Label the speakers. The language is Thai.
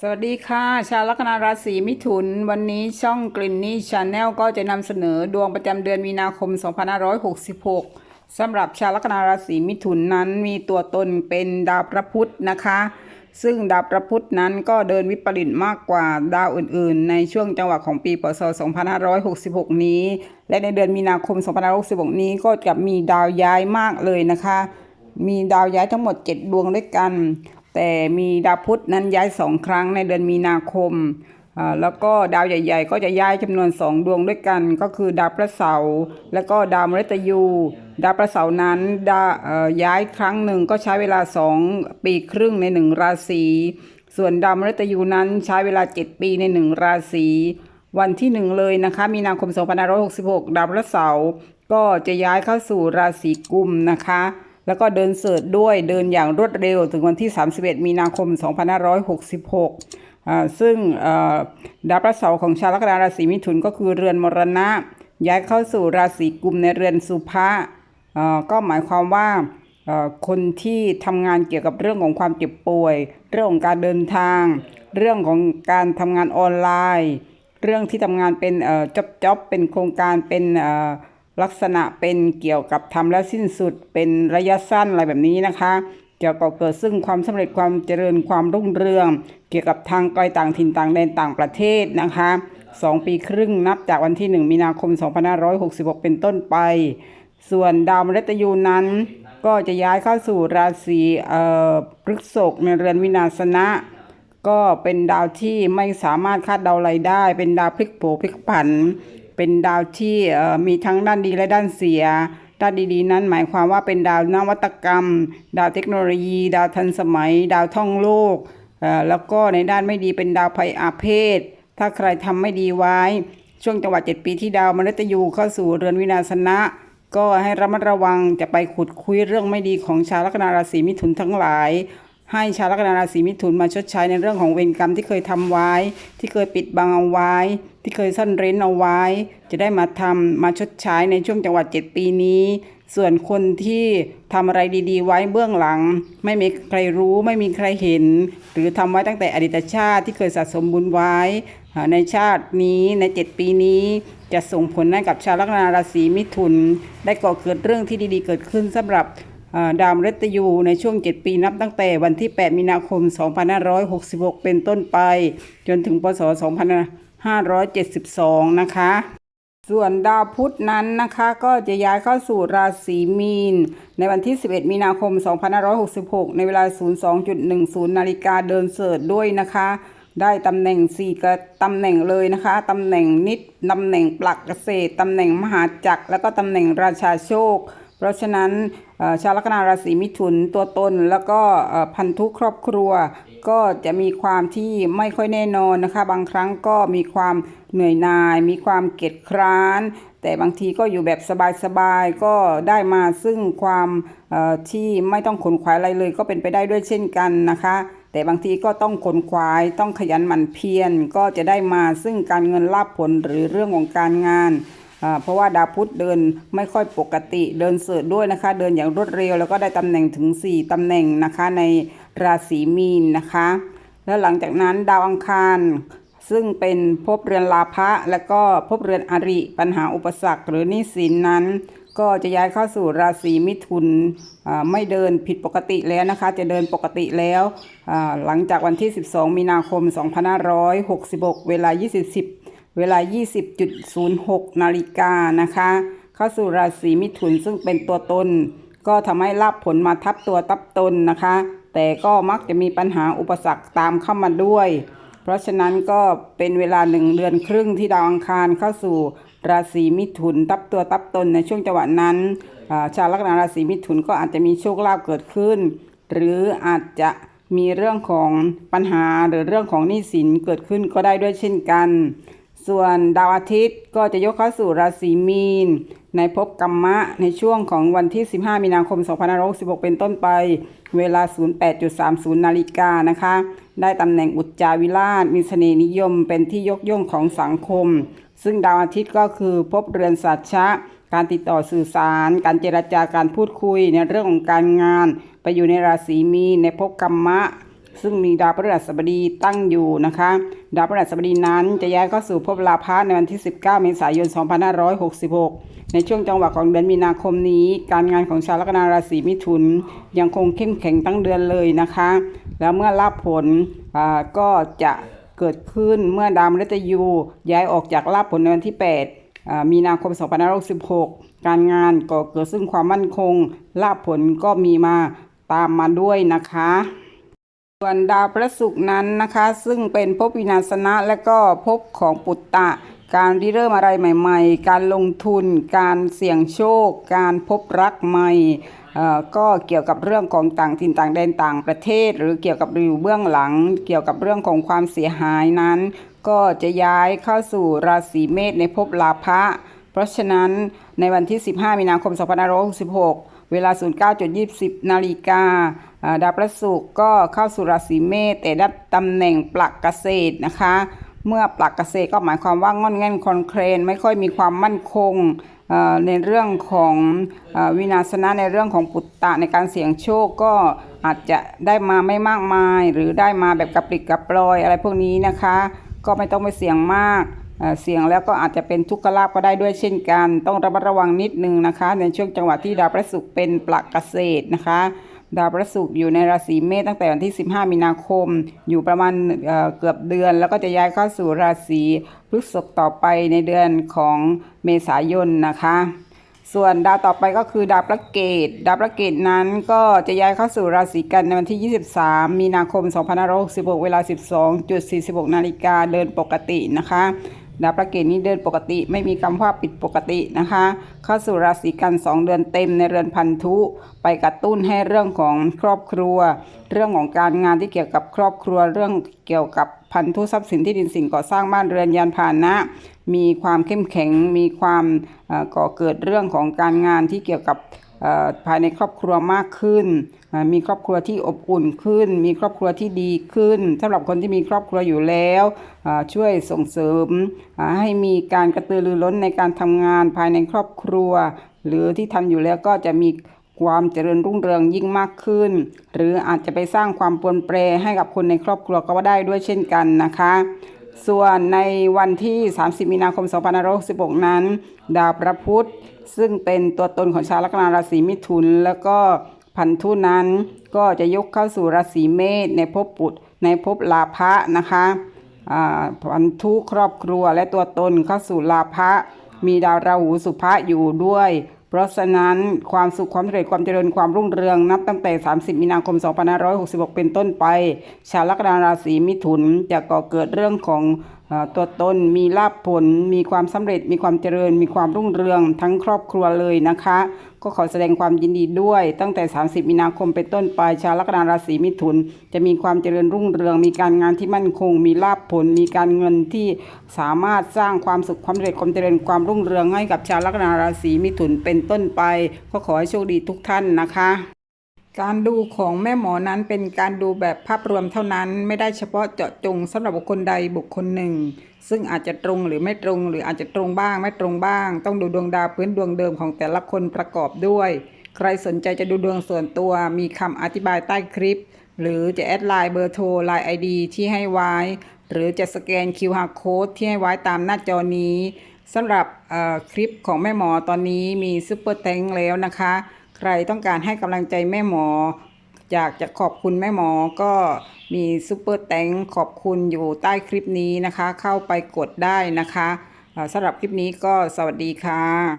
Speaker 1: สวัสดีค่ะ ชาวลัคนาราศีมิถุน วันนี้ช่องกลิ่นนี่ชาแนลก็จะนำเสนอดวงประจำเดือนมีนาคม 2566 สำหรับชาวลัคนาราศีมิถุนนั้นมีตัวตนเป็นดาวพระพุธนะคะ ซึ่งดาวพระพุธนั้นก็เดินวิปริตมากกว่าดาวอื่นๆ ในช่วงจังหวะของปีพศ 2566 นี้ และในเดือนมีนาคม 2566 นี้ก็จะมีดาวย้ายมากเลยนะคะมีดาวย้ายทั้งหมด 7 ดวงด้วยกัน แต่มีดาวพุธนั้นย้ายสองครั้งในเดือนมีนาคมอ่าแล้วก็ดาวใหญ่ ๆ ก็จะย้ายจำนวนสองดวงด้วยกัน ก็คือดาวพระเสาร์แล้วก็ดาวมฤตยู ดาวพระเสาร์นั้นดาย้ายครั้งหนึ่งก็ใช้เวลาสองปีครึ่งในหนึ่งราศีส่วนดาวมฤตยูนั้นใช้เวลา 7 ปีในหนึ่งราศีวันที่หนึ่งเลยนะคะ มีนาคม 2566 ดาวพระเสาร์ก็จะย้ายเข้าสู่ราศีกุมนะคะ แล้วก็เดินเสิร์ชด้วยเดินอย่างรวดเร็วถึงวันที่ 31 มีนาคม 2566 ซึ่งดาวพระเสาร์ของชาวลัคนาราศีมิถุนก็คือเรือนมรณะ ย้ายเข้าสู่ราศีกุมในเรือนสุภะเอ่อก็หมายความว่าคนที่ทำงานเกี่ยวกับเรื่องของความเจ็บป่วย เรื่องของการเดินทาง เรื่องของการทำงานออนไลน์ เรื่องที่ทำงานเป็นเจ็อบจ็อบเป็นโครงการเป็น ลักษณะเป็นเกี่ยวกับทำแล้วสิ้นสุดเป็นระยะสั้นอะไรแบบนี้นะคะเกี่ยวกับเกิดซึ่งความสำเร็จความเจริญความรุ่งเรือง เกี่ยวกับทางไกลต่างถิ่นต่างแดนต่างประเทศนะคะสองปีครึ่งนับจากวันที่ 1 มีนาคม 2566 เป็นต้นไป ส่วนดาวมฤตยูนั้น ก็จะย้ายเข้าสู่ราศีอ่อพฤกษภในเรือนวินาศนะ ก็เป็นดาวที่ไม่สามารถคาดเดาอะไรได้ เป็นดาวพลิกโผพลิกผัน เป็นดาวที่มีทั้งด้านดีและด้านเสีย ด้านดีๆ นั้นหมายความว่าเป็นดาวนวัตกรรม ดาวเทคโนโลยี ดาวทันสมัย ดาวท่องโลก แล้วก็ในด้านไม่ดีเป็นดาวภัยอาเพศ ถ้าใครทำไม่ดีไว้ ช่วงจังหวะ7ปีที่ดาวมฤตยูเข้าสู่เรือนวินาศนะ ก็ให้ระมัดระวังจะไปขุดคุยเรื่องไม่ดีของชาวลัคนาราศีมิถุนทั้งหลาย ให้ชาวลัคนาราศีมิถุนมาชดใช้ในเรื่องของเวรกรรมที่เคยทำไว้ ที่เคยปิดบังเอาไว้ ที่เคยซ่อนเร้นเอาไว้ จะได้มาทำมาชดใช้ในช่วงจังหวัด 7 ปีนี้ ส่วนคนที่ทำอะไรดีๆ ไว้เบื้องหลัง ไม่มีใครรู้ไม่มีใครเห็น หรือทำไว้ตั้งแต่อดีตชาติที่เคยสะสมบุญไว้ ในชาตินี้ในเจ็ดปีนี้ จะส่งผลให้กับชาวลัคนาราศีมิถุน ได้ก่อเกิดเรื่องที่ดีๆ เกิดขึ้นสำหรับ ดาวมฤตยูในช่วง 7 ปีนับตั้งแต่วันที่ 8 มีนาคม 2566 เป็นต้นไป จนถึงพศ 2572 นะคะ ส่วนดาวพุธนั้นนะคะก็จะย้ายเข้าสู่ราศีมีน ในวันที่ 11 มีนาคม 2566 ในเวลา 02.10 นาฬิกาเดินเสิร์ด้วยนะคะได้ตำแหน่ง4กระตำแหน่งเลยนะคะตำแหน่งนิดตำแหน่งปลักเกษตรตำแหน่งมหาจักร แล้วก็ตำแหน่งราชาโชค เพราะฉะนั้นชาวลัคนาราศีมิถุนตัวตนแล้วก็พันธุครอบครัว ก็จะมีความที่ไม่ค่อยแน่นอนนะคะ บางครั้งก็มีความเหนื่อยหน่าย มีความเกียจคร้าน แต่บางทีก็อยู่แบบสบายๆก็ได้มาซึ่งความที่ไม่ต้องขนขวายอะไรเลย ก็เป็นไปได้ด้วยเช่นกันนะคะแต่บางทีก็ต้องขนขวาย ต้องขยันหมั่นเพียร ก็จะได้มาซึ่งการเงินลาภผลหรือเรื่องของการงาน เพราะว่าดาวพุธเดินไม่ค่อยปกติเดินเสิร์ชด้วยนะคะ เดินอย่างรวดเร็วแล้วก็ได้ตำแหน่งถึง 4ตำแหน่งนะคะ ในราศีมีนนะคะ แล้วหลังจากนั้นดาวอังคารซึ่งเป็นภพเรือนลาภะและก็ภพเรือนอริปัญหาอุปสรรคหรือนี้สินนั้น ก็จะย้ายเข้าสู่ราศีมิถุนไม่เดินผิดปกติแล้วนะคะ จะเดินปกติแล้วหลังจากวันที่ 12 มีนาคม 2566 เวลา 20 เวลา 20.06 นาฬิกานะคะ เข้าสู่ราศีมิถุนซึ่งเป็นตัวตน ก็ทำให้รับผลมาทับตัวทับตนนะคะ แต่ก็มักจะมีปัญหาอุปสรรคตามเข้ามาด้วย เพราะฉะนั้นก็เป็นเวลาหนึ่งเดือนครึ่งที่ดาวอังคารเข้าสู่ราศีมิถุนทับตัวทับตนในช่วงจังหวะนั้นชาวลัคนาราศีมิถุนก็อาจจะมีโชคลาภเกิดขึ้น หรืออาจจะมีเรื่องของปัญหาหรือเรื่องของหนี้สินเกิดขึ้นก็ได้ด้วยเช่นกัน ส่วนดาวอาทิตย์ก็จะยกเข้าสู่ราศีมีน ในภพกรรมะในช่วงของวันที่ 15 มีนาคม 2566 เป็นต้นไป เวลา 08.30 นาฬิกานะคะ ได้ตำแหน่งอุจจาวิราช มีเสน่ห์นิยมเป็นที่ยกย่องของสังคม ซึ่งดาวอาทิตย์ก็คือภพเรือนสัจฉะการติดต่อสื่อสาร การเจรจาการพูดคุยในเรื่องของการงาน ไปอยู่ในราศีมีนในภพกรรมะ ซึ่งมีดาวพฤหัสบดีตั้งอยู่นะคะ ดาวพฤหัสบดีนั้นจะย้ายเข้าสู่ภพลาภะในวันที่ 19 เมษายน 2566 ในช่วงจังหวะของเดือนมีนาคมนี้ การงานของชาวลัคนาราศีมิถุน ยังคงเข้มแข็งตั้งเดือนเลยนะคะ แล้วเมื่อรับผลก็จะเกิดขึ้นเมื่อดาวมฤตยูย้ายออกจากลาภผลในวันที่ 8มีนาคม 2566 การงานก็เกิดซึ่งความมั่นคงลาภผลก็มีมาตามมาด้วยนะคะ ส่วนดาวพระศุกร์นั้นนะคะ ซึ่งเป็นภพวินาศนะและก็ภพของปุตตะ การริเริ่มอะไรใหม่ ๆ การลงทุน การเสี่ยงโชค การพบรักใหม่ก็เกี่ยวกับเรื่องของต่างถิ่นต่างแดนต่างประเทศ หรือเกี่ยวกับอยู่เบื้องหลัง เกี่ยวกับเรื่องของความเสียหายนั้น ก็จะย้ายเข้าสู่ราศีเมษในภพลาภะเพราะฉะนั้นในวันที่ 15 มีนาคม 2566 เวลา 09.20นาฬิกาดาวพระศุกร์ก็เข้าสู่ราศีเมษแต่ได้ตำแหน่งปลักเกษตรนะคะ เมื่อปลักเกษตรก็หมายความว่างอนแง่นคอนเครน ไม่ค่อยมีความมั่นคงในเรื่องของอวินาศนะในเรื่องของปุตตะในการเสี่ยงโชคก็อาจจะได้มาไม่มากมาย หรือได้มาแบบกระปริกกระปลอยอะไรพวกนี้นะคะ ก็ไม่ต้องไปเสี่ยงมาก เสี่ยงแล้วก็อาจจะเป็นทุกขลาภก็ได้ด้วยเช่นกัน ต้องระมัดระวังนิดนึงนะคะ ในช่วงจังหวะที่ดาวพระศุกร์เป็นปลักเกษตรนะคะ ดาวพระศุกร์อยู่ในราศีเมษตั้งแต่วันที่ 15 มีนาคม อยู่ประมาณเเกือบเดือน แล้วก็จะย้ายเข้าสู่ราศีพฤษภต่อไปในเดือนของเมษายนนะคะส่วนดาวต่อไปก็คือดาวพระเกต ดาวพระเกตนั้นก็จะย้ายเข้าสู่ราศีกันในวันที่ 23 มีนาคม 2566 เวลา 12.46 นาฬิกาเดินปกตินะคะ ดาวพระเกตนี้เดินปกติ ไม่มีคำว่าปิดปกตินะคะเข้าสู่ราศีกัน 2 เดือนเต็มในเรือนพันธุ ไปกระตุ้นให้เรื่องของครอบครัว เรื่องของการงานที่เกี่ยวกับครอบครัวเรื่องเกี่ยวกับพันธุทรัพย์สินที่ดินสิ่งก่อสร้างบ้านเรือนยานพาหนะ มีความเข้มแข็งมีความก่อเกิดเรื่องของการงานที่เกี่ยวกับ ภายในครอบครัวมากขึ้น มีครอบครัวที่อบอุ่นขึ้น มีครอบครัวที่ดีขึ้นสำหรับคนที่มีครอบครัวอยู่แล้ว ช่วยส่งเสริมให้มีการกระตือรือร้นในการทำงานภายในครอบครัว หรือที่ทำอยู่แล้วก็จะมีความเจริญรุ่งเรืองยิ่งมากขึ้น หรืออาจจะไปสร้างความปนเปรให้กับคนในครอบครัวก็ได้ด้วยเช่นกันนะคะส่วนในวันที่ 30 มีนาคม 2566 นั้น ดาวพระพุธ ซึ่งเป็นตัวตนของชาวลัคนาราศีมิถุน แล้วก็พันธุนั้นก็จะยกเข้าสู่ราศีเมษในภพปุตในภพลาภะนะคะพันธุครอบครัวและตัวตนเข้าสู่ลาภะมีดาวราหูสุภะอยู่ด้วย เพราะฉะนั้นความสุขความสำเร็จความเจริญความรุ่งเรืองนับตั้งแต่ 30 มีนาคม 2566 เป็นต้นไป ชาวลัคนาราศีมิถุนจะก่อเกิดเรื่องของ ตัวตนมีลาภผล มีความสำเร็จ มีความเจริญ มีความรุ่งเรืองทั้งครอบครัวเลยนะคะ ก็ขอแสดงความยินดีด้วย ตั้งแต่ 30 มีนาคมเป็นต้นไปชาวลัคนาราศีมิถุน จะมีความเจริญรุ่งเรือง มีการงานที่มั่นคง มีลาภผล มีการเงินที่สามารถสร้างความสุขความสำเร็จความเจริญความรุ่งเรืองให้กับชาวลัคนาราศีมิถุนเป็นต้นไป ก็ขอให้โชคดีทุกท่านนะคะ การดูของแม่หมอนั้นเป็นการดูแบบภาพรวมเท่านั้น ไม่ได้เฉพาะเจาะจงสำหรับบุคคลใดบุคคลหนึ่ง ซึ่งอาจจะตรงหรือไม่ตรง หรืออาจจะตรงบ้าง ไม่ตรงบ้าง ต้องดูดวงดาวพื้นดวงเดิมของแต่ละคนประกอบด้วย ใครสนใจจะดูดวงส่วนตัว มีคำอธิบายใต้คลิป หรือจะแอดไลน์เบอร์โทรไลน์ไอดีที่ให้ไว้ หรือจะสแกน QR Code ที่ให้ไว้ตามหน้าจอนี้สำหรับเอ่อคลิปของแม่หมอตอนนี้มีซุปเปอร์แตงแล้วนะคะ ใครต้องการให้กำลังใจแม่หมอ อยากจะขอบคุณแม่หมอก็มีซูเปอร์แตงขอบคุณอยู่ใต้คลิปนี้นะคะ เข้าไปกดได้นะคะสำหรับคลิปนี้ก็สวัสดีค่ะ